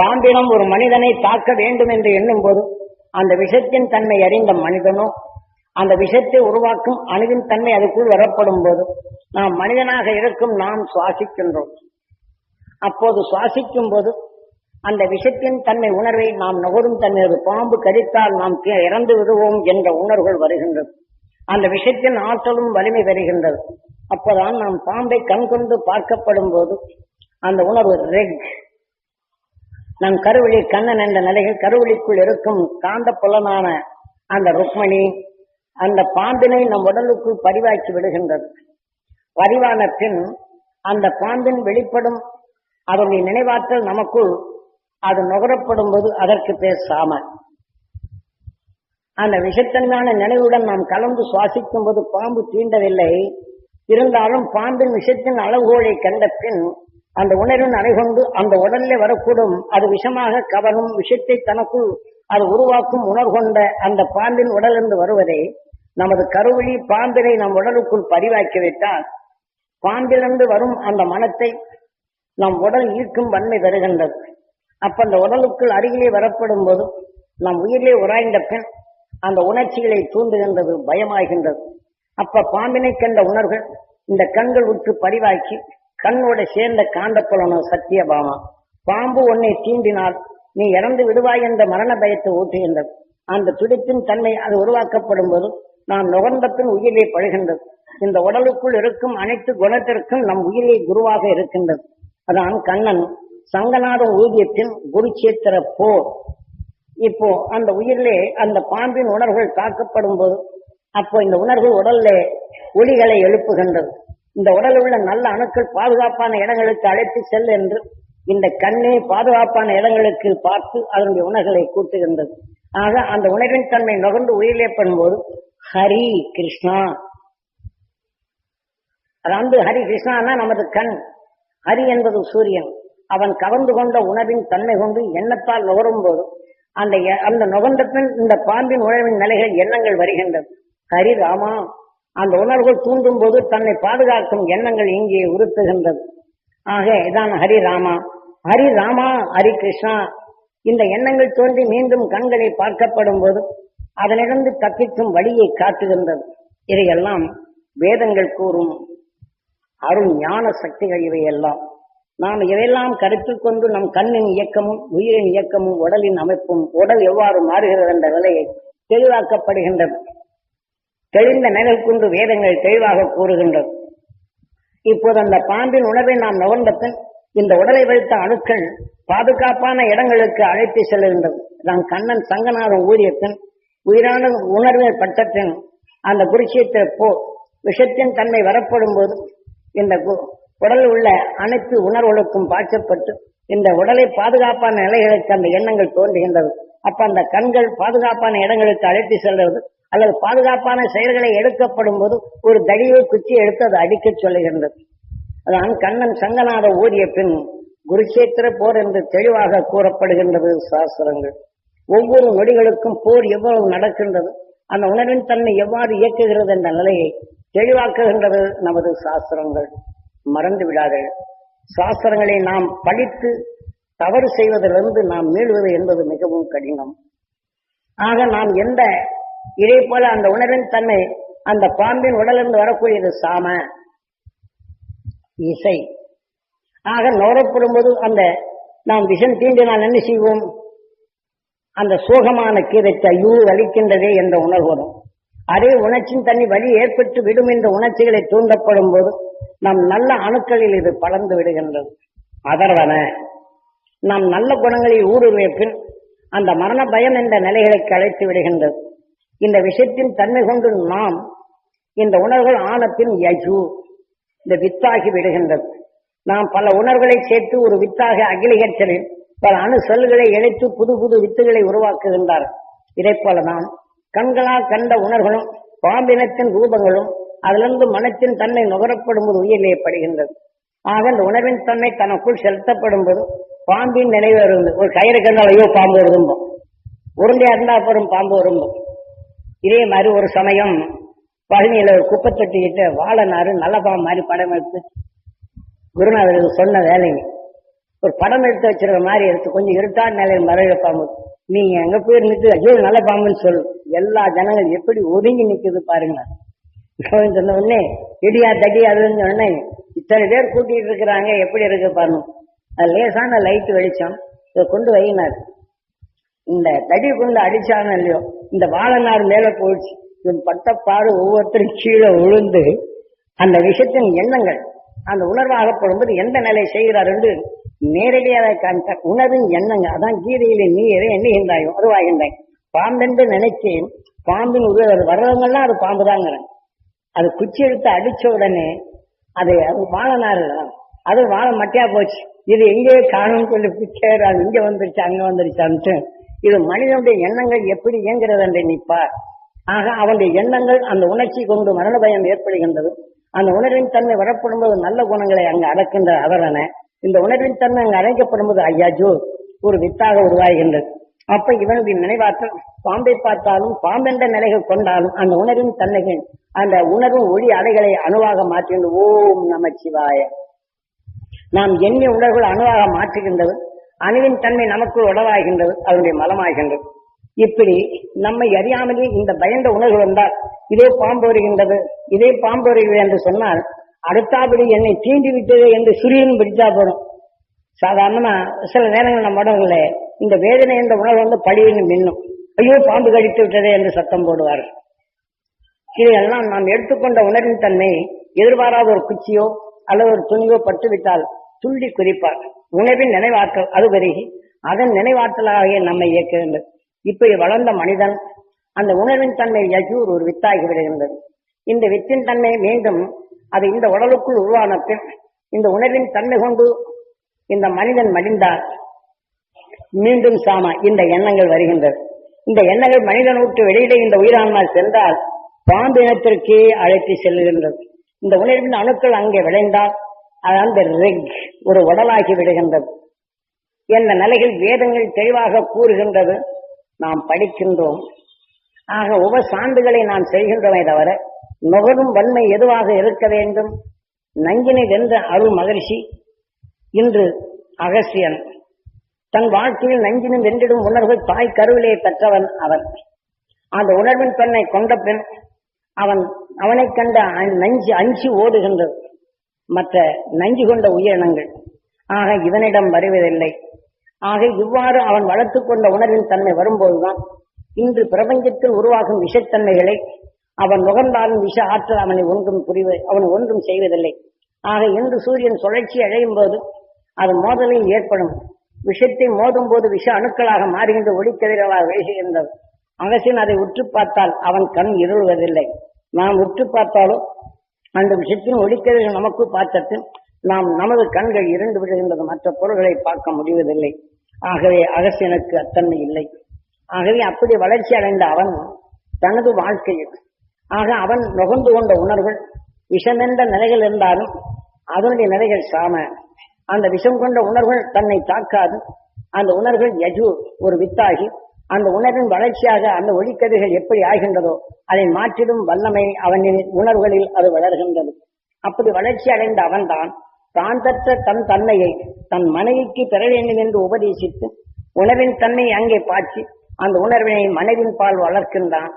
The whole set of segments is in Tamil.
பாம்பிடம் ஒரு மனிதனை தாக்க வேண்டும் என்று எண்ணும் போது அந்த விஷத்தின் தன்மை அறிந்த மனிதனோ அந்த விஷத்தை உருவாக்கும் அணுவின் தன்மை அதுக்குள் வரப்படும் போது நாம் மனிதனாக இருக்கும் நாம் சுவாசிக்கின்றோம். அப்போது சுவாசிக்கும் போது அந்த விஷத்தின் தன்மை உணர்வை நாம் நுகரும் தன்மை ஒரு பாம்பு கடித்தால் நாம் இறந்து விடுவோம் என்ற உணர்வுகள் வருகின்றது. அந்த விஷத்தின் ஆற்றலும் வலிமை பெறுகின்றது. அப்போதான் நாம் பாம்பை கண் கொண்டு பார்க்கப்படும் போது அந்த உணர்வு ரெக் நம் கருவழி கண்ணன் என்ற நிலையில் கருவழிக்குள் இருக்கும் காந்த புலனான அந்த ருக்மணி அந்த பாம்பினை நம் உடலுக்குள் பதிவாக்கி விடுகின்றது. பதிவான பின் அந்த பாம்பின் வெளிப்படும் அதனுடைய நினைவாற்றல் நமக்குள் அது நுகரப்படும் போது அதற்கு பேர் சாம. அந்த விஷத்தன்மையான நினைவுடன் நாம் கலந்து சுவாசிக்கும் போது பாம்பு தீண்டவில்லை. இருந்தாலும் பாம்பின் விஷத்தின் அளவுகோலை கண்ட பின் அந்த உணர்வின் அணைகொண்டு அந்த உடலில் வரக்கூடும். அது விஷமாக கவரும் விஷத்தை தனக்குள் அது உருவாக்கும் உணர்கொண்ட அந்த பாம்பின் உடலிருந்து வருவதை நமது கருவழி பாம்பினை நம் உடலுக்குள் பதிவாக்கிவிட்டால் பாம்பிலிருந்து வரும் அந்த மனத்தை நம் உடல் ஈர்க்கும் வன்மை தருகின்றது அப்ப அந்த உடலுக்குள் அருகிலே வரப்படும் போது நம் உயிரிலே உராய்ந்த பின் அந்த உணர்ச்சிகளை தூண்டுகின்றது பயமாகின்றது. அப்ப பாம்பினை கண்ட உணர்வுகள் இந்த கண்கள் உற்று பதிவாக்கி கண்ணோட சேர்ந்த காந்தப்புலனோ சத்தியபாமா பாம்பு உன்னை தீண்டினால் நீ இறந்து விடுவாய் என்ற மரண பயத்தை ஊட்டுகின்றது. அந்த துடிப்பின் தன்மை அது உருவாக்கப்படும் போது நாம் நுகர்ந்த பின் உயிரை பழுகின்றது. இந்த உடலுக்குள் இருக்கும் அனைத்து குணத்திற்கும் நம் உயிரை குருவாக இருக்கின்றது. அதான் கண்ணன் சங்கநாத ஊதியத்தின் குருச்சேத்திர போர். இப்போ அந்த உயிரிலே அந்த பாம்பின் உணர்வுகள் தாக்கப்படும் போது அப்போ இந்த உணர்வு உடல்ல ஒளிகளை எழுப்புகின்றது. இந்த உடலில் உள்ள நல்ல அணுக்கள் பாதுகாப்பான இடங்களுக்கு அழைத்து செல் என்று இந்த கண்ணே பாதுகாப்பான இடங்களுக்கு பார்த்து அதனுடைய உணர்களை கூட்டுகின்றது. ஆக அந்த உணர்வின் தன்மை நுகர்ந்து உயிரிலே பண்ணும்போது ஹரி கிருஷ்ணா. அதாவது ஹரி கிருஷ்ணானா நமது கண். ஹரி என்பது சூரியன். அவன் கவர்ந்து கொண்ட உணவின் தன்மை கொண்டு எண்ணத்தால் நுகரும் போது அந்த அந்த நுகர்ந்த பின் இந்த பாம்பின் உணவின் நிலைகள் எண்ணங்கள் வருகின்றது ஹரி ராமா. அந்த உணர்வுகள் தூண்டும் போது தன்னை பாதுகாக்கும் எண்ணங்கள் இங்கே உறுத்துகின்றது. ஆக இதான் ஹரி ராமா. ஹரி ராமா ஹரி கிருஷ்ணா. இந்த எண்ணங்கள் தோன்றி மீண்டும் கண்களை பார்க்கப்படும் போது அதனிடந்து தப்பிக்கும் வழியை காட்டுகின்றது. இதையெல்லாம் வேதங்கள் கூறும் அருள் ஞான சக்திகள் இவையெல்லாம். நாம் இவையெல்லாம் கருத்தில் கொண்டு நம் கண்ணின் இயக்கமும் உயிரின் இயக்கமும் உடலின் அமைப்பும் உடல் எவ்வாறு மாறுகிறது என்ற நிலையை தெளிவாக்கப்படுகின்றது. தெளிந்த நகல் கொண்டு வேதங்கள் தெளிவாக கூறுகின்றது. இப்போது அந்த பாம்பின் உணர்வை நாம் நுகர்ந்த பின் இந்த உடலை வைத்த அணுக்கள் பாதுகாப்பான இடங்களுக்கு அழைத்து செல்கின்றது நான் கண்ணன் சங்கனாரும் ஊதிய பின் உயிரான உணர்வை பட்ட பின் அந்த குருஷேத்திர போ விஷத்தின் தன்மை வரப்படும் போது இந்த கு- உடலில் உள்ள அனைத்து உணர்வுகளுக்கும் பாய்ச்சப்பட்டு இந்த உடலை பாதுகாப்பான நிலைகளுக்கு அந்த எண்ணங்கள் தோன்றுகின்றது. அப்ப அந்த கண்கள் பாதுகாப்பான இடங்களுக்கு அழைத்து செல்றது அல்லது பாதுகாப்பான செயல்களை எடுக்கப்படும் போது ஒரு தடியை குச்சி எடுத்து அதை அடிக்க சொல்லுகின்றது. அதான் கண்ணன் சங்கநாத ஓடிய பின் குருஷேத்திர போர் என்று தெளிவாக கூறப்படுகின்றது சாஸ்திரங்கள். ஒவ்வொரு நொடிகளுக்கும் போர் எவ்வளவு நடக்கின்றது அந்த உணர்வின் தன்மை எவ்வாறு இயக்குகிறது என்ற நிலையை தெளிவாக்குகின்றது நமது சாஸ்திரங்கள். மறந்து விடாதீர்கள் சாஸ்திரங்களை நாம் படித்து தவறு செய்வதிலிருந்து நாம் மீள்வது என்பது மிகவும் கடினம். ஆக நாம் எந்த இதே போல அந்த உணர்வின் தன்மை அந்த பாம்பின் உடலிருந்து வரக்கூடியது சாம இசை. ஆக நோரப்படும் போது அந்த நாம் விஷம் தீண்டினால் என்ன செய்வோம்? அந்த சோகமான கீதத்தை ஐயோ வலிக்கின்றதே என்ற உணர்வு வரும். அதே உணர்ச்சியின் தண்ணி வலி ஏற்பட்டு விடும் என்ற உணர்ச்சிகளை தூண்டப்படும் போது நம் நல்ல அணுக்களில் இது பலர்ந்து விடுகின்றது. அதர்வன. நாம் நல்ல குணங்களில் ஊடுருவிய அந்த மரண பயம் என்ற நிலைகளுக்கு அழைத்து விடுகின்றது. இந்த விஷயத்தின் தன்மை கொண்டு நாம் இந்த உணர்வுகள் ஆனப்பின் யஜு இந்த வித்தாகி விடுகின்றது. நாம் பல உணர்வுகளை சேர்த்து ஒரு வித்தாக அகிலிகற்றலில் பல அணு செல்களை இழைத்து புது புது வித்துகளை உருவாக்குகின்றார். இதை போல நாம் கண்களால் கண்ட உணர்வுகளும் பாம்பினத்தின் ரூபங்களும் அதிலிருந்து மனத்தின் தன்மை நுகரப்படும் போது உயிரிலே படுகின்றது. ஆக இந்த உணர்வின் தன்மை தனக்குள் செலுத்தப்படும் போது பாம்பின் நினைவு வருது ஒரு கயிறு கண்டால் ஐயோ பாம்பு வரும்போம் உருண்டையா இருந்தா அப்புறம் பாம்பு வரும்போம் இதே மாதிரி ஒரு சமயம் பழனியில ஒரு குப்பை தொட்டிக்கிட்ட வாழை நல்ல பாம்பு மாதிரி படம் எடுத்து குருநாதருக்கு சொன்ன வேலைங்க. ஒரு படம் எடுத்து வச்சிருக்க மாதிரி எடுத்து கொஞ்சம் இருட்டான நிலையில் மறைய பாம்பு. நீங்க எங்க போய் நிற்கு ஐயோ நல்ல பாம்புன்னு சொல்லு. எல்லா ஜனங்கள் எப்படி ஒதுங்கி நிக்குது பாருங்களேன். சொன்ன உடனே இடியா தடி அதுன்னு சொன்னே இத்தனை பேர் கூட்டிட்டு இருக்கிறாங்க எப்படி இருக்கு பாருங்க. அது லேசான லைட் வெளிச்சம். இதை கொண்டு வைனார் இந்த தடி கொண்டு அடிச்சானோ இல்லையோ இந்த வாழநார் மேல போயிடுச்சு. இவன் பட்டப்பாடு ஒவ்வொருத்தரும் கீழே விழுந்து அந்த விஷயத்தின் எண்ணங்கள் அந்த உணர்வாகப்படும்போது எந்த நிலை செய்கிறார் என்று நேரடியாக காண்ட உணர்வின் எண்ணங்கள். அதான் கீதையிலே நீரை எண்ணுகின்றாயோ அதுவாகின்றாய் பாம்பென்று நினைச்சேன் பாம்பின் உருவ வர்றவங்கெல்லாம் அது பாம்பு தாங்கிறேன் அது குச்சி எடுத்து அடிச்ச உடனே அது அது வாழைநாறு அது வாழ மட்டையா போச்சு. இது எங்கேயே காணும்னு சொல்லி குச்சேர் அது இங்க வந்துருச்சு அங்க வந்துருச்சான்ட்டு இது மனிதனுடைய எண்ணங்கள் எப்படி இயங்குறது என்று நிற்பார் ஆக அவனுடைய எண்ணங்கள் அந்த உணர்ச்சி கொண்டு மரண பயம் ஏற்படுகின்றது. அந்த உணர்வின் தன்மை வரப்படும் போது நல்ல குணங்களை அங்கு அடக்கின்ற அவரன இந்த உணர்வின் தன்மை அங்கு அழைக்கப்படும் போது ஐயாஜோ ஒரு வித்தாக உருவாகின்றது. அப்ப இவனுடைய நினைவாற்றல் பாம்பை பார்த்தாலும் பாம்பென்ற நிலைகள் கொண்டாலும் அந்த உணர்வின் தன்மைகள் அந்த உணர்வு ஒளி அலைகளை அணுவாக மாற்றிண்டு ஓம் நமச்சிவாய நாம் எண்ணிய உணர்வுகள் அணுவாக மாற்றுகின்றது அணுவின் தன்மை நமக்குள் உடவாகின்றது அதனுடைய மலமாகின்றது. இப்படி நம்மை அறியாமலே இந்த பயந்த உணர்வு வந்தால் இதே பாம்பு வருகின்றது இதே பாம்பு வருகிறது என்று சொன்னால் அடுத்தாபடி என்னை தீண்டி விட்டது என்று சுரியன் பிடிச்சா போடும் சாதாரணமா சில நேரங்கள் நம்ம உடம்புல இந்த வேதனை என்ற உணவு வந்து பழியின்னு மின்னும். ஐயோ பாம்பு கடித்து விட்டதே என்று சத்தம் போடுவார் இதையெல்லாம் நாம் எடுத்துக்கொண்ட உணர்வின் தன்மை எதிர்பாராத ஒரு குச்சியோ அல்லது ஒரு துணியோ பட்டுவிட்டால் துள்ளி குறிப்பார் உணவின் நினைவாற்றல் அது பெருகி அதன் நினைவாற்றலாகவே நம்மை இயக்க வேண்டும். இப்படி வளர்ந்த மனிதன் அந்த உணர்வின் தன்மை யஜூர் ஒரு வித்தாகி விடுகின்றது இந்த வித்தின் தன்மை மீண்டும் அது இந்த உடலுக்குள் உருவான பின் இந்த உணர்வின் தன்மை கொண்டு இந்த மனிதன் மடிந்தால் மீண்டும் சாமா இந்த எண்ணங்கள் வருகின்றது இந்த எண்ணங்கள் மனிதன் விட்டு வெளியிலே இந்த உயிரான்மா சென்றால் பாம்பு இனத்திற்கே அழைத்து செல்லுகின்றது இந்த உணர்வின் அணுக்கள் அங்கே விளைந்தால் அது அந்த ரெக் ஒரு உடலாகி விடுகின்றது. என்ற நிலையில் வேதங்கள் தெளிவாக கூறுகின்றது. நாம் படிக்கின்றோம். ஆக உப சான்றுகளை நாம் செய்கின்றோமே தவிர நுகரும் வன்மை எதுவாக இருக்க வேண்டும்? நங்கினை வென்ற அருள் மகிழ்ச்சி இன்று அகசியன். தன் வாழ்க்கையில் நஞ்சினும் வென்றிடும் உணர்வு தாய் கருவிலே பெற்றவன் அவன். அந்த உணர்வின் பெண்ணை கொண்ட பெண் அவன் அவனை கண்ட நஞ்சு அஞ்சு ஓடுகின்றது. மற்ற நஞ்சு கொண்ட உயிரினங்கள். ஆக இவனிடம் வருவதில்லை. ஆக இவ்வாறு அவன் வளர்த்துக் கொண்ட உணர்வின் தன்மை வரும்போதுதான் இன்று பிரபஞ்சத்தில் உருவாகும் விஷத்தன்மைகளை அவன் நுகர்ந்தாலும் விஷ ஆற்றல் அவனை ஒன்றும் புரிவு அவன் ஒன்றும் செய்வதில்லை. ஆக இன்று சூரியன் சுழற்சி அழையும் போது அது மோதலில் ஏற்படும். விஷத்தை மோதும் போது விஷ அணுக்களாக மாறுகின்ற ஒளிக்கதிர்களாக வீசுகின்றது அகசியன் அதை உற்று பார்த்தால் அவன் கண் இருள்வதில்லை. நாம் உற்று பார்த்தாலும் அந்த விஷயத்தின் ஒளிக்கதிர்கள் நமக்கு பார்த்தது நாம் நமது கண்கள் இருண்டு விடுகின்றது. மற்ற பொருள்களை பார்க்க முடிவதில்லை. ஆகவே அகசியனுக்கு அத்தன்மை இல்லை. ஆகவே அப்படி வளர்ச்சி அடைந்த அவன் தனது வாழ்க்கையில் ஆக அவன் நுகர்ந்து கொண்ட உணர்வுகள் விஷமென்ற நிலைகள் இருந்தாலும் அதனுடைய நிலைகள் சாம. அந்த விஷம் கொண்ட உணர்வுகள் தன்னை தாக்காது. அந்த உணர்வுகள் யஜு ஒரு வித்தாகி. அந்த உணர்வின் வளர்ச்சியாக அந்த ஒளிக்கதிர்கள் எப்படி ஆகின்றதோ அதை மாற்றிடும் வல்லமை அவனின் உணர்வுகளில் அது வளர்கின்றது. அப்படி வளர்ச்சி அடைந்த அவன்தான் தான் தற்ற தன் தன்மையை தன் மனைவிக்கு பெற வேண்டும் என்று உபதேசித்து உணர்வின் தன்மை அங்கே பாய்ச்சி அந்த உணர்வினை மனைவின் பால் வளர்க்கின்றான்.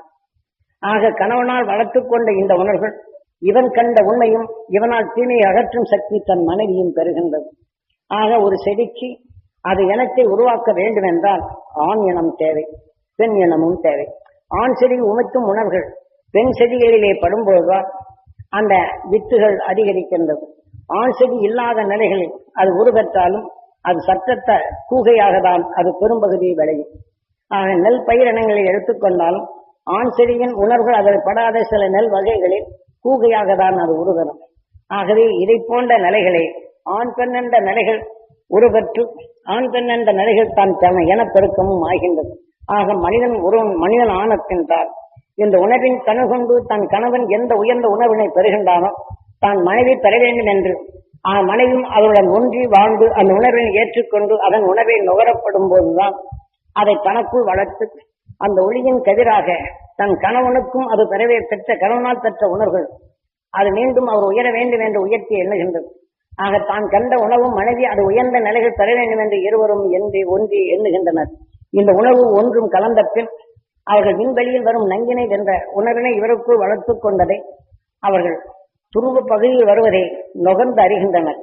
ஆக கணவனால் வளர்த்து கொண்ட இந்த உணர்வுகள் இவன் கண்ட உண்மையும் இவனால் தீமையை அகற்றும் சக்தி தன் மனைவியும் பெறுகின்றது. ஆக ஒரு செடிக்கு அது இனத்தை உருவாக்க வேண்டும் என்றால் ஆண் இனம் தேவை பெண் இனமும் தேவை. ஆண் செடி உமைத்தும் உணர்வுகள் பெண் செடிகளிலே படும்போதுதான் அந்த வித்துகள் அதிகரிக்கின்றது. ஆண் செடி இல்லாத நிலைகளில் அது உருவெற்றாலும் அது சட்டத்தை கூகையாக தான் அது பெரும்பகுதியை விளையும். ஆக நெல் பயிரினங்களை எடுத்துக்கொண்டாலும் ஆண் செடியின் உணர்வுகள் அதில் படாத சில நெல் வகைகளில் கூகையாக தான் அது உருவரும். ஆகவே இதை போன்ற நிலைகளை ஆண் பெண் என்ற நிலைகள் உருவற்று ஆண் பெண் என்ற நிலைகள் தான் தன இனப்பெருக்கமும் ஆகின்றது. ஆக மனிதன் ஒரு மனிதன் ஆணத்தின்றால் இந்த உணவின் கனவு கொண்டு தன் கணவன் எந்த உயர்ந்த உணவினை பெறுகின்றானோ தான் மனைவி பெற வேண்டும் என்று. ஆ மனைவியும் அவருடன் ஒன்றி வாழ்ந்து அந்த உணர்வினை ஏற்றுக்கொண்டு அதன் உணவை நுகரப்படும் போதுதான் அதை தனக்குள் வளர்த்து அந்த ஒளியின் கதிராக தன் கணவனுக்கும் அது பெறவே பெற்ற கணவனால் பெற்ற உணர்வுகள் அது மீண்டும் அவர் உயர வேண்டும் என்று உயர்த்தி எண்ணுகின்றது. ஆக தான் கண்ட உணவும் மனைவி அது உயர்ந்த நிலைகள் பெற வேண்டும் என்று இருவரும் என்று ஒன்றி எண்ணுகின்றனர். இந்த உணவு ஒன்றும் கலந்த பின் அவர்கள் விண்வெளியில் வரும் நங்கினை என்ற உணர்வினை இவருக்குள் வளர்த்துக் கொண்டதை அவர்கள் துருவ பகுதியில் வருவதை நுகர்ந்து அறிகின்றனர்.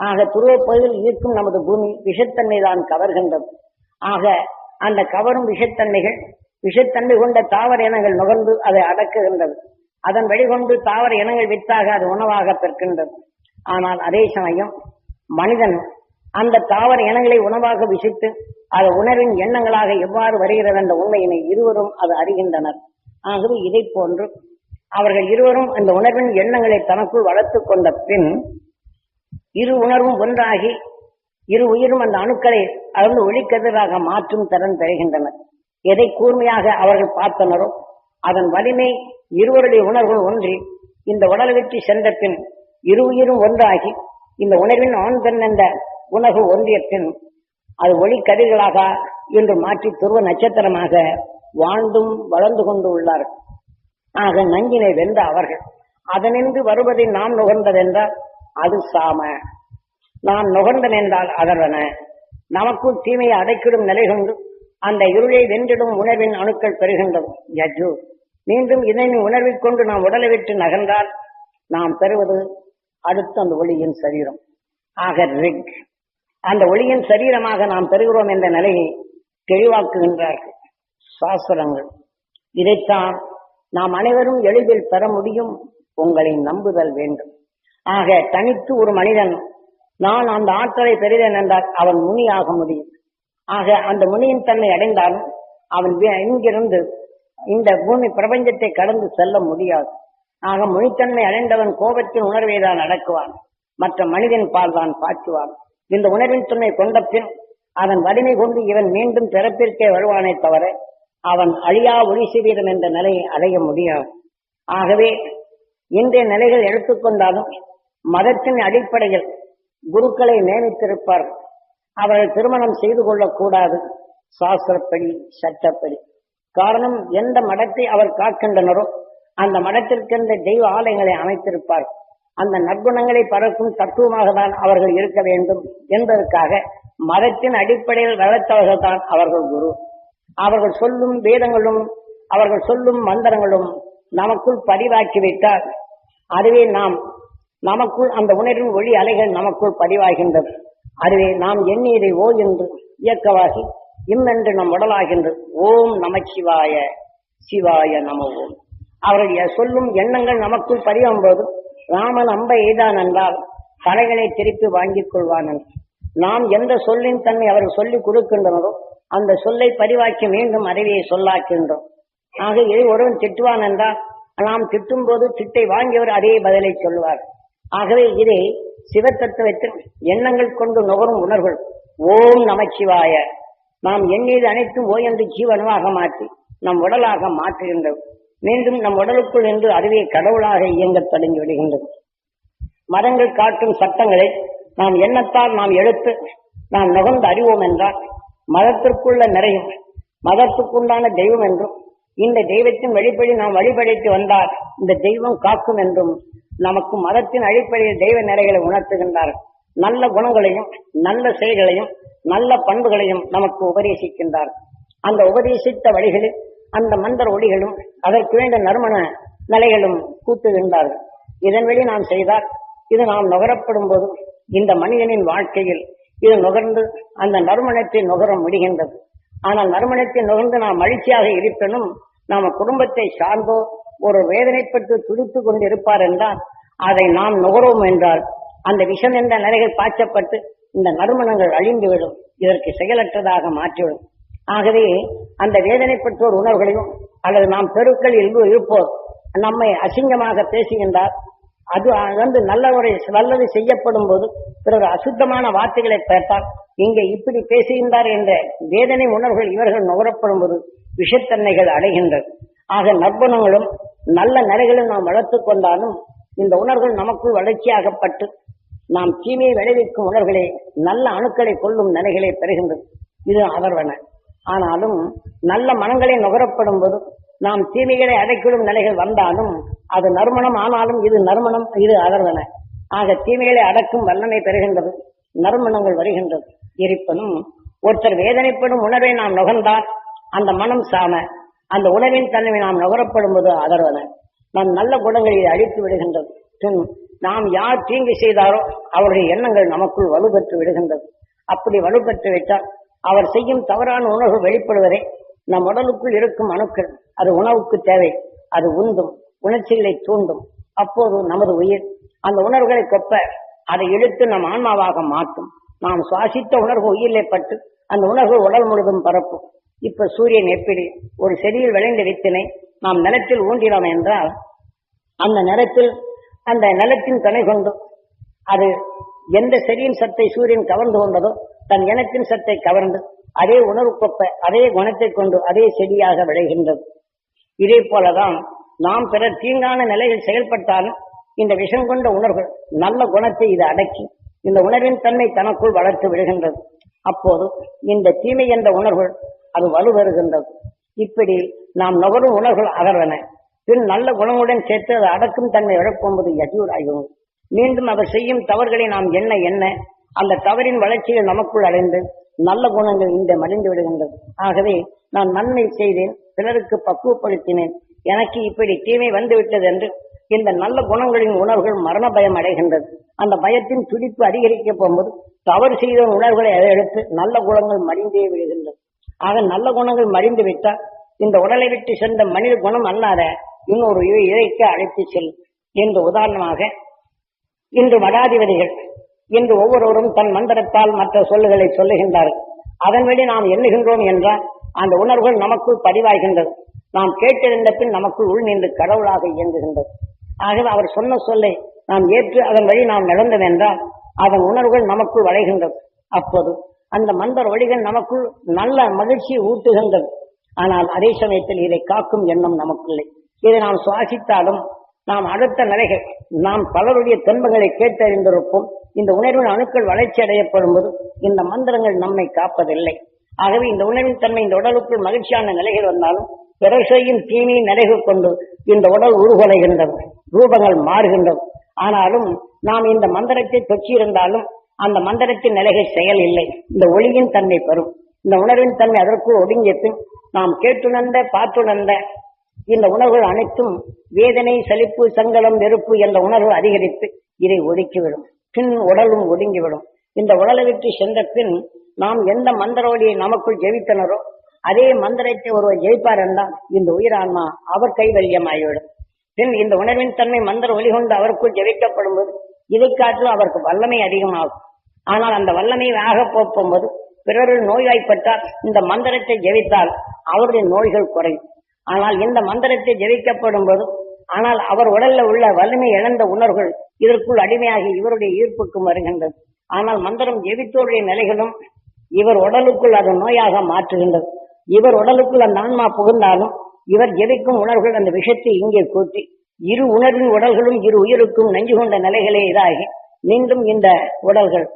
ஆக துருவ பகுதியில் ஈர்க்கும் நமது பூமி விஷத்தன்மைதான் கவர்கின்றது. ஆக அந்த கவரும் விஷத்தன்மைகள் விஷத்தன்மை கொண்ட தாவர இனங்கள் நுகர்ந்து அதை அடக்குகின்றது. அதன் வெளிகொண்டு தாவர இனங்கள் வித்தாக அது உணவாக பெற்கின்றது. ஆனால் அதே சமயம் மனிதன் அந்த தாவர இனங்களை உணவாக விசித்து அது உணர்வின் எண்ணங்களாக எவ்வாறு வருகிறது என்ற உண்மையினை இருவரும் அது அறிகின்றனர். ஆகவே இதை போன்று அவர்கள் இருவரும் அந்த உணர்வின் எண்ணங்களை தனக்குள் வளர்த்துக் கொண்ட பின் இரு உணர்வும் ஒன்றாகி இரு உயிரும் அந்த அணுக்களை அளந்து ஒளிக்கதிராக மாற்றும் திறன் பெறுகின்றனர். எதை கூர்மையாக அவர்கள் பார்த்தனரோ அதன் வலிமை இருவருடைய உணர்வுகள் ஒன்றி இந்த உடலை விட்டு சென்ற பின் இரு உயிரும் ஒன்றாகி இந்த உணர்வின் ஆண் பெண் என்ற உணர்வு ஒன்றிய பின் அது ஒளி கதிர்களாக இன்று மாற்றி துருவ நட்சத்திரமாக வாழ்ந்தும் வளர்ந்து கொண்டு உள்ளார்கள் ஆக நஞ்சினை வென்ற அவர்கள் அதனின்று வருவதை நாம் நுகர்ந்ததென்றால் அது சாம. நாம் நுகர்ந்தன் என்றால் அதர்வன நமக்குள் தீமையை அடைக்கிடும் நிலை கொண்டு அந்த இருளை வென்றிடும் உணர்வின் அணுக்கள் பெறுகின்றது யஜு மீண்டும் இதனை உணர்வைக் கொண்டு நாம் உடலை விட்டு நகர்ந்தால் நாம் பெறுவது அடுத்து அந்த ஒளியின் சரீரம். ஆக ரிக். அந்த ஒளியின் சரீரமாக நாம் பெறுகிறோம் என்ற நிலையை தெளிவாக்குகின்றார்கள் சாஸ்திரங்கள் இதைத்தான் நாம் அனைவரும் எளிதில் பெற முடியும் உங்களை நம்புதல் வேண்டும். ஆக தனித்து ஒரு மனிதன் நான் அந்த ஆற்றலை பெறுவேன் என்றால் அவன் முனியாக முடியும். ஆக அந்த முனியின் தன்மை அடைந்தாலும் அவன் இங்கிருந்து இந்த பூமி பிரபஞ்சத்தை கடந்து செல்ல முடியாது. ஆக முனித்தன்மை அடைந்தவன் கோபத்தின் உணர்வை தான் அடக்குவான். மற்ற மனிதன் பால் தான் பாய்ச்சுவான். இந்த உணர்வின் தன்மை கொண்ட பின் அதன் வலிமை கொண்டு இவன் மீண்டும் பிறப்பிற்கே வருவானே தவிர அவன் அழியா ஒளி சரீரம் என்ற நிலையை அடைய முடியாது. ஆகவே இன்றைய நிலைகள் எடுத்துக்கொண்டாலும் மதத்தின் அடிப்படையில் குருக்களை நியமித்திருப்பார். அவர்கள் திருமணம் செய்து கொள்ளக்கூடாது. சாஸ்திரப்படி சட்டப்படி. காரணம் எந்த மடத்தை அவர் காக்கின்றனரோ அந்த மடத்திற்கென்ற தெய்வ ஆலயங்களை அமைத்திருப்பார். அந்த நற்குணங்களை பறக்கும் தத்துவமாக தான் அவர்கள் இருக்க வேண்டும் என்பதற்காக மதத்தின் அடிப்படையில் வளர்த்தவர்கள் தான் அவர்கள் குரு. அவர்கள் சொல்லும் வேதங்களும் அவர்கள் சொல்லும் மந்திரங்களும் நமக்குள் பதிவாக்கிவிட்டால் அதுவே நாம் நமக்குள் அந்த உணர்வு ஒளி அலைகள் நமக்குள் பதிவாகின்றது. அதுவே நாம் எண்ணீரை ஓ என்று இயக்கவாகி இம் என்று நம் உடலாகின்றது ஓம் நமச்சிவாய சிவாய நம ஓம். அவருடைய சொல்லும் எண்ணங்கள் நமக்குள் பதியும் போது ராமன் அம்பை எய்தான் என்றால் தலைகளை திருப்பி வாங்கிக் கொள்வான் என்று. நாம் எந்த சொல்லின் தன்மை அவர் சொல்லிக் கொடுக்கின்றனரோ அந்த சொல்லை பதிவாக்கி மீண்டும் அறிவியை சொல்லாக்கின்றோம் ஆக இதை ஒருவன் திட்டுவான் என்றால் நாம் திட்டும் போது திட்டை வாங்கியவர் அதே பதிலை சொல்லுவார். ஆகவே இதை சிவத்தத்துவத்தின் எண்ணங்கள் கொண்டு நுகரும் உணர்வுகள். ஓம் நமச்சிவாய. நாம் எண்ணியது அனைத்தும் ஓ என்று ஜீவனமாக மாற்றி நம் உடலாக மாற்றுகின்றோம். மீண்டும் நம் உடலுக்குள் என்று அதுவே கடவுளாக இயங்கத் தொடங்கி விடுகின்றது மதங்கள் காட்டும் சட்டங்களை நாம் எண்ணத்தால் நாம் எடுத்து நாம் நுகர்ந்து அறிவோம் என்றால் மதத்திற்குள்ள நிறையும் மதத்துக்குண்டான தெய்வம் என்றும் இந்த தெய்வத்தின் வழிபடி நாம் வழிபடைத்து வந்தால் இந்த தெய்வம் காக்கும் என்றும் நமக்கு மதத்தின் அடிப்படையில் தெய்வ நிறைகளை உணர்த்துகின்றார்கள் நல்ல குணங்களையும் நல்ல செயல்களையும் நல்ல பண்புகளையும் நமக்கு உபதேசிக்கின்றார். அந்த உபதேசித்த வழிகளில் அந்த மந்திர ஒளிகளும் அதற்கு வேண்ட நறுமண நிலைகளும் கூட்டுகின்றார்கள் இதன் வழி நாம் செய்தால் இது நாம் நுகரப்படும் போதும் இந்த மனிதனின் வாழ்க்கையில் இது நுகர்ந்து அந்த நறுமணத்தை நுகர முடிகின்றது. ஆனால் நறுமணத்தை நுகர்ந்து நாம் மகிழ்ச்சியாக இருப்பினும் நாம குடும்பத்தை சார்ந்தோ ஒரு வேதனைப்பட்டு துடித்துக் கொண்டிருப்பார் என்றால் அதை நாம் நுகர்வோம் என்றால் அந்த விஷம் என்ற நிலைகள் பாய்ச்சப்பட்டு இந்த நறுமணங்கள் அழிந்துவிடும். இதற்கு செயலற்றதாக மாற்றிவிடும். ஆகவே அந்த வேதனைப்பட்டோர் உணர்வுகளையும் அல்லது நாம் பெருக்கள் இருப்போர் நம்மை அசிங்கமாக பேசுகின்றார். அது வந்து நல்ல ஒரு நல்லது செய்யப்படும் போது பிறர் அசுத்தமான வார்த்தைகளை பேர்த்தால் இங்கே இப்படி பேசுகின்றார் என்ற வேதனை உணர்வுகள் இவர்கள் நுகரப்படும் போது விஷத்தன்மைகள் அடைகின்றது ஆக நற்குணங்களும் நல்ல நிலைகளும் நாம் வளர்த்துக் கொண்டாலும் இந்த உணர்வுகள் நமக்குள் வளர்ச்சியாகப்பட்டு நாம் தீமையை விளைவிக்கும் உணர்வுகளே நல்ல அணுக்களை கொள்ளும் நிலைகளை பெறுகின்றது. இது அதர்வன ஆனாலும் நல்ல மனங்களை நுகரப்படும் போது நாம் தீமைகளை அடைக்கிடும் நிலைகள் வந்தாலும் அது நறுமணம் ஆனாலும் இது நறுமணம் இது அதர்வன ஆக தீமைகளை அடக்கும் வல்லமை பெறுகின்றது நறுமணங்கள் வருகின்றது. இருப்பினும் ஒருத்தர் வேதனைப்படும் உணர்வை நாம் நுகர்ந்தால் அந்த மனம் சாம. அந்த உணவின் தன்மை நாம் நுகரப்படும் போது அதர்வன. நம் நல்ல குணங்களை அழித்து விடுகின்றது. பின் நாம் யார் தீங்கு செய்தாரோ அவருடைய எண்ணங்கள் நமக்குள் வலுப்பெற்று விடுகின்றது. அப்படி வலுப்பெற்று விட்டால் அவர் செய்யும் தவறான உணர்வு வெளிப்படுவதே நம் உடலுக்குள் இருக்கும் அணுக்கள். அது உணவுக்கு தேவை. அது உந்தும். உணர்ச்சிகளை தூண்டும். அப்போது நமது உயிர் அந்த உணர்வுகளை கொப்ப அதை இழுத்து நம் ஆன்மாவாக மாற்றும். நாம் சுவாசித்த உணர்வு உயிரிலே பட்டு அந்த உணர்வு உடல் முழுதும் பரப்பும். இப்ப சூரியன் எப்படி ஒரு செடியில் விளைந்த வித்தினை நாம் நிலத்தில் ஊன்றினோம் என்றால் அந்த நிலத்தில் அந்த நிலத்தின் துணை கொண்டு அது எந்த செடியின் சத்தை சூரியன் கவர்ந்து கொண்டதோ தன் இனத்தின் சத்தை கவர்ந்து அதே உணர்வு கொப்ப அதே குணத்தை கொண்டு அதே செடியாக விளைகின்றது. இதே போலதான் நாம் பிறர் தீங்கான நிலையில் செயல்பட்டாலும் இந்த விஷம் கொண்ட உணர்வு நல்ல குணத்தை இது அடக்கி இந்த உணர்வின் தன்மை தனக்குள் வளர்த்து விடுகின்றது. அப்போது இந்த தீமை என்ற உணர்வுகள் அது வலுவருகின்றது இப்படி நாம் நுகரும் உணர்வுகள் அகர்வன. பின் நல்ல குணமுடன் சேர்த்து அது அடக்கும் தன்மை இழப்போம்பது யஜூராகும் மீண்டும் அவர் செய்யும் தவறுகளை நாம் என்ன என்ன? அந்த தவறின் வளர்ச்சியில் நமக்குள் அடைந்து நல்ல குணங்கள் இந்த மடிந்து விடுகின்றது. ஆகவே நான் நன்மை செய்தேன் பிறருக்கு பக்குவப்படுத்தினேன். எனக்கு இப்படி தீமை வந்துவிட்டது என்று இந்த நல்ல குணங்களின் உணர்வுகள் மரண பயம் அடைகின்றது. அந்த பயத்தின் துடிப்பு அதிகரிக்க போகும்போது தவறு செய்த உணர்வுகளை எடுத்து நல்ல குணங்கள் மடிந்தே விடுகின்றது. ஆக நல்ல குணங்கள் மடிந்து விட்டால் இந்த உடலை விட்டு சென்ற மனித குணம் அல்லாத இன்னொரு இழைக்கு அழைத்து செல்லும். என்று உதாரணமாக இன்று மடாதிபதிகள் இன்று ஒவ்வொருவரும் தன் மந்திரத்தால் மற்ற சொல்லுகளை சொல்லுகின்றார்கள். அதன் நாம் எண்ணுகின்றோம் என்றால் அந்த உணர்வுகள் நமக்குள் பதிவாகின்றது. நாம் கேட்டிருந்த பின் நமக்குள் உள் நின்று கடவுளாக இயங்குகின்றது. ஆகவே அவர் சொன்ன சொல்லை நாம் ஏற்று அதன் வழி நாம் நடந்தோம் என்றால் அதன் உணர்வுகள் நமக்குள் வளைகின்றது. அப்போது அந்த மந்தர் வழிகள் நமக்குள் நல்ல மகிழ்ச்சியை ஊட்டுகின்றது. ஆனால் அதே சமயத்தில் இதை காக்கும் எண்ணம் நமக்குள்ளே இதை நாம் சுவாசித்தாலும் நாம் அடுத்த நிலைகள் நாம் பலருடைய துன்பங்களை கேட்டறிந்திருப்போம். இந்த உணர்வின் அணுக்கள் வளர்ச்சி அடையப்படும் போது இந்த மந்திரங்கள் நம்மை காப்பதில்லை. ஆகவே இந்த உணர்வின் தன்மை இந்த உடலுக்குள் மகிழ்ச்சியான நிலைகள் வந்தாலும் பிறர் செய்யும் தீமையை கொண்டு இந்த உடல் உருகுலைகின்றது. ரூபங்கள் மாறுகின்றது. ஆனாலும் நாம் இந்த மந்திரத்தை தொற்றியிருந்தாலும் அந்த மந்திரத்தின் நிலைகள் செயல் இல்லை இந்த ஒளியின் தன்மை பெறும். இந்த உணர்வின் தன்மை அதற்குள் ஒடுங்கிய பின் நாம் கேட்டுணர்ந்த பார்த்துணர்ந்த இந்த உணர்வுகள் அனைத்தும் வேதனை சலிப்பு சங்கடம் வெறுப்பு என்ற உணர்வு அதிகரித்து இதை ஒதுக்கிவிடும். பின் உடலும் ஒடுங்கிவிடும் இந்த உடலை விட்டு சென்ற பின் நாம் எந்த மந்திரோடியை நமக்குள் ஜெயித்தனரோ அதே மந்திரத்தை ஒருவர் ஜெயிப்பார் என்றால் இந்த உயிரான்மா அவர் கைவல்யமாகிவிடும் பின் இந்த உணர்வின் தன்மை மந்திர ஒளி கொண்டு அவருக்குள் ஜெயிக்கப்படும் போது இதை காட்டிலும் அவருக்கு வல்லமை அதிகமாகும். ஆனால் அந்த வல்லமை ஆக போகும்போது பிறர்கள் நோய்வாய்ப்பட்டால் இந்த மந்திரத்தை ஜெயித்தால் அவருடைய நோய்கள் குறையும். ஆனால் இந்த மந்திரத்தை ஜெயிக்கப்படும் போது ஆனால் அவர் உடல்ல உள்ள வலிமை இழந்த உணர்வுகள் இதற்குள் அடிமையாகி இவருடைய ஈர்ப்புக்கும் வருகின்றது. ஆனால் மந்திரம் ஜெயித்தோருடைய நிலைகளும் இவர் உடலுக்குள் அது நோயாக மாற்றுகின்றது. இவர் உடலுக்குள் அந்த ஆன்மா புகுந்தாலும் இவர் ஜெபிக்கும் உணர்வுகள் அந்த விஷத்தை இங்கே கூட்டி இரு உணர்வின் உடல்களும் இரு உயிருக்கும் நெஞ்சு கொண்ட நிலைகளே இதாகி மீண்டும் இந்த உடல்கள்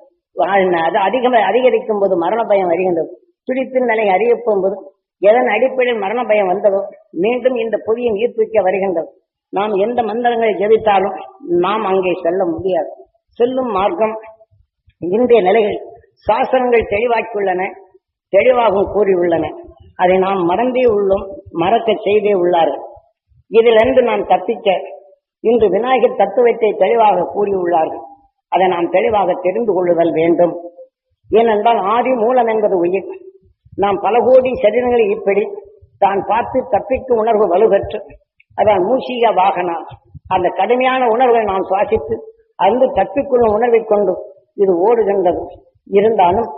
அது அதிகம் அதிகரிக்கும் போது மரண பயம் வருகின்றது. துடிப்பின் நிலை அறியப்போம் போது எதன் அடிப்படையில் மரண பயம் வந்ததோ மீண்டும் இந்த புவியின் ஈர்ப்பிக்க வருகின்றது. நாம் எந்த மந்திரங்களை ஜெபித்தாலும் நாம் அங்கே செல்ல முடியாது. செல்லும் மார்க்கம் இன்றைய நிலைகள் சாசனங்கள் தெளிவாக்கியுள்ளன தெளிவாகவும் கூறியுள்ளன. அதை நாம் மறந்தே உள்ளோம் மறக்க செய்தே உள்ளார்கள். இதிலிருந்து நாம் தப்பிக்க இன்று விநாயகர் தத்துவத்தை தெளிவாக கூறியுள்ளார்கள். அதை நாம் தெளிவாக தெரிந்து கொள்ளுதல் வேண்டும். ஏனென்றால் ஆதி மூலம் என்பது உயிர். நாம் பல கோடி சரீரங்களை இப்படி தான் பார்த்து தப்பிக்கும் உணர்வு வலுப்பெற்று அதான் மூசிய வாகனா. அந்த கடுமையான உணர்வை நாம் சுவாசித்து அங்கு தப்பிக்கொள்ளும் உணர்வை கொண்டு இது ஓடுகின்றது. இருந்தாலும்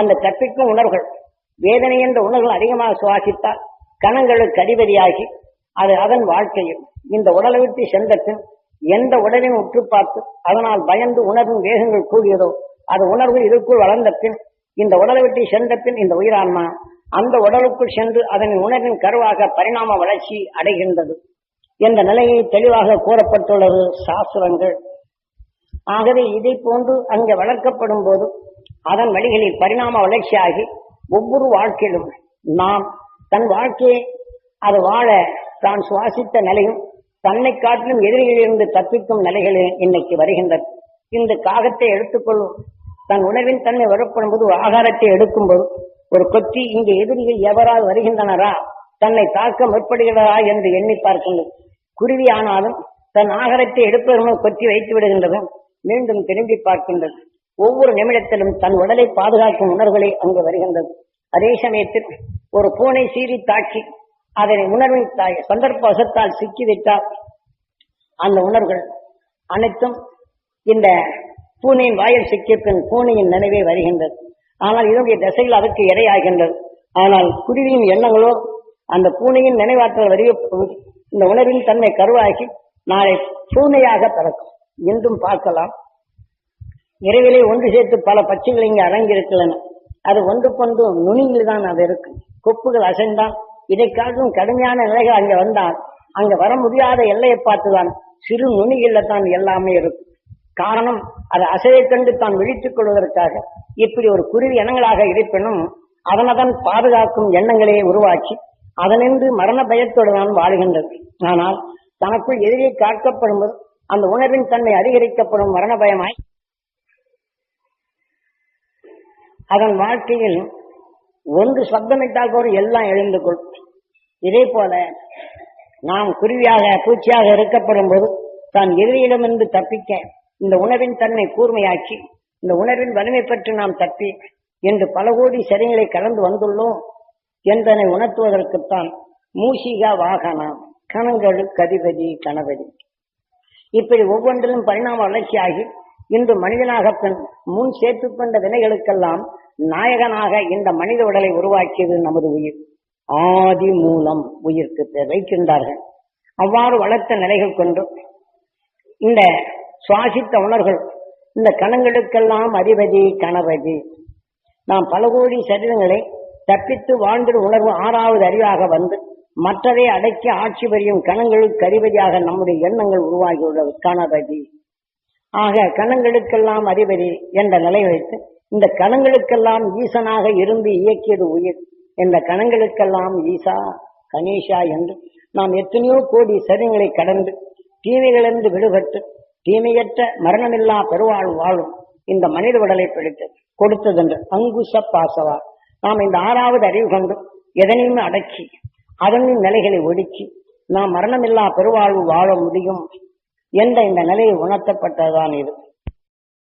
அந்த தப்பிக்கும் உணர்வுகள் வேதனை என்ற உணர்வுகள் அதிகமாக சுவாசித்தால் கணங்களுக்கு அதிபதியாகி அது அதன் வாழ்க்கையில் இந்த உடலை விட்டு சென்ற எந்த உடலையும் உற்று பார்த்து அதனால் பயந்து உணர்வும் வேகங்கள் கூடியதோ அது உணர்வு இதற்குள் வளர்ந்த பின் இந்த உடலை விட்டு சென்ற பின் இந்த உயிரான்மா அந்த உடலுக்குள் சென்று அதன் உணர்வின் கருவாக பரிணாம வளர்ச்சி அடைகின்றது என்ற நிலையை தெளிவாக கூறப்பட்டுள்ளது சாஸ்திரங்கள். ஆகவே இதை போன்று அங்கே வளர்க்கப்படும் போது அதன் வழிகளில் பரிணாம வளர்ச்சியாகி ஒவ்வொரு வாழ்க்கையிலும் நாம் தன் வாழ்க்கையை அது வாழ தான் சுவாசித்த நிலையும் தன்னை காட்டிலும் எதிரிகளிலிருந்து தப்பிக்கும் நிலைகளே இன்னைக்கு வருகின்றது இந்த காகத்தை எடுத்துக்கொள்ளும் தன் உணவின் தன்மை வரப்படும் போது ஆகாரத்தை எடுக்கும்போது ஒரு கொத்தி இங்கு எதிரிகள் எவரால் வருகின்றனரா தன்னை தாக்க முற்படுகிறதா என்று எண்ணி பார்க்கின்றது குருவி ஆனாலும் தன் ஆகாரத்தை எடுப்பதற்கு கொத்தி வைத்து விடுகின்றதும் மீண்டும் திரும்பி பார்க்கின்றது. ஒவ்வொரு நிமிடத்திலும் தன் உடலை பாதுகாக்கும் உணர்வுகளை அங்கு வருகின்றது. அதே சமயத்தில் ஒரு பூனை சீறி தாக்கி அதனை உணர்வின் தாய் சந்தர்ப்ப வசத்தால் சிக்கிவிட்டால் அந்த உணர்வுகள் அனைத்தும் இந்த பூனையின் வாயில் சிக்கிய பின் பூனையின் நினைவே வருகின்றது. ஆனால் இதனுடைய திசையில் அதற்கு இடையாகின்றது ஆனால் குருவியின் எண்ணங்களோ அந்த பூனையின் நினைவாற்றல் வரிய இந்த உணர்வின் தன்மை கருவாகி நாளை பூனையாக பிறக்கும். என்றும் பார்க்கலாம். இரவிலே ஒன்று சேர்த்து பல பட்சிகள் இங்கே அரங்கியிருக்கின்றன அது ஒன்று கொண்டு நுனியில் தான் அது இருக்கு. கொப்புகள் அசைந்தான் இதை கடுமையான நிலைகள் அங்கே வந்தால் அங்க வர முடியாத எல்லையை பார்த்துதான் சிறு நுனியில தான் எல்லாமே இருக்கும் காரணம் அது அசையை கண்டு தான் விழித்துக் கொள்வதற்காக. இப்படி ஒரு குருவி எண்ணங்களாக இருப்பினும் அதனதன் பாதுகாக்கும் எண்ணங்களே உருவாக்கி அதனின்று மரண பயத்தோடு தான் வாழுகின்றது. ஆனால் தனக்குள் எதிரே காக்கப்படும் போது அந்த உணர்வின் தன்மை அதிகரிக்கப்படும் மரண பயமாய் அதன் வாழ்க்கையில் ஒன்று சப்தமிட்டால் கூட எல்லாம் எழுந்து கொள்ளும் இதே போல நாம் குருவியாக பூச்சியாக இருக்கப்படும் போது தான் எதிரியிடமிருந்து தப்பிக்க இந்த உணவின் தன்மை கூர்மையாக்கி இந்த உணர்வின் வலிமை பற்றி நாம் தப்பி என்று பல கோடி சரிங்களை கலந்து வந்துள்ளோம் என்பதனை உணர்த்துவதற்குத்தான் மூஷிகா வாகனம் கணங்களு கதிபதி கணபதி. இப்படி ஒவ்வொன்றிலும் பரிணாம வளர்ச்சியாகி இன்று மனிதனாக பின் முன் சேர்த்துக்கொண்ட வினைகளுக்கெல்லாம் நாயகனாக இந்த மனித உடலை உருவாக்கியது நமது உயிர். ஆதி மூலம் உயிர்க்கு பெயர் வைக்கின்றார்கள். அவ்வாறு வளர்த்த நிலைகள் கொண்டு இந்த சுவாசித்த உணர்கள் இந்த கணங்களுக்கெல்லாம் அதிபதி கணபதி. நாம் பல கோடி சரீரங்களை தப்பித்து வாழ்ந்து உணர்வு ஆறாவது அறிவாக வந்து மற்றதை அடக்கி ஆட்சி புரியும் கணங்களுக்கு அதிபதியாக நம்முடைய எண்ணங்கள் உருவாகியுள்ளது கணபதி. ஆக கணங்களுக்கெல்லாம் அதிபதி என்ற நிலை வைத்து இந்த கணங்களுக்கெல்லாம் ஈசனாக இருந்து இயக்கியது உயிர். இந்த கணங்களுக்கெல்லாம் ஈசா கணேஷா என்று நாம் எத்தனையோ கோடி சரிங்களை கடந்து தீமைகளிலிருந்து விடுபட்டு தீமையற்ற மரணமில்லா பெருவாழ் வாழும் இந்த மனித உடலை பிடித்து கொடுத்ததென்று அங்குச பாசவா. நாம் இந்த ஆறாவது அறிவு கொண்டு எதனையுமே அடக்கி அதனின் நிலைகளை ஒடுக்கி நாம் மரணமில்லா பெருவாழ்வு வாழ முடியும் என்ற இந்த நிலையை உணர்த்தப்பட்டதுதான் இது.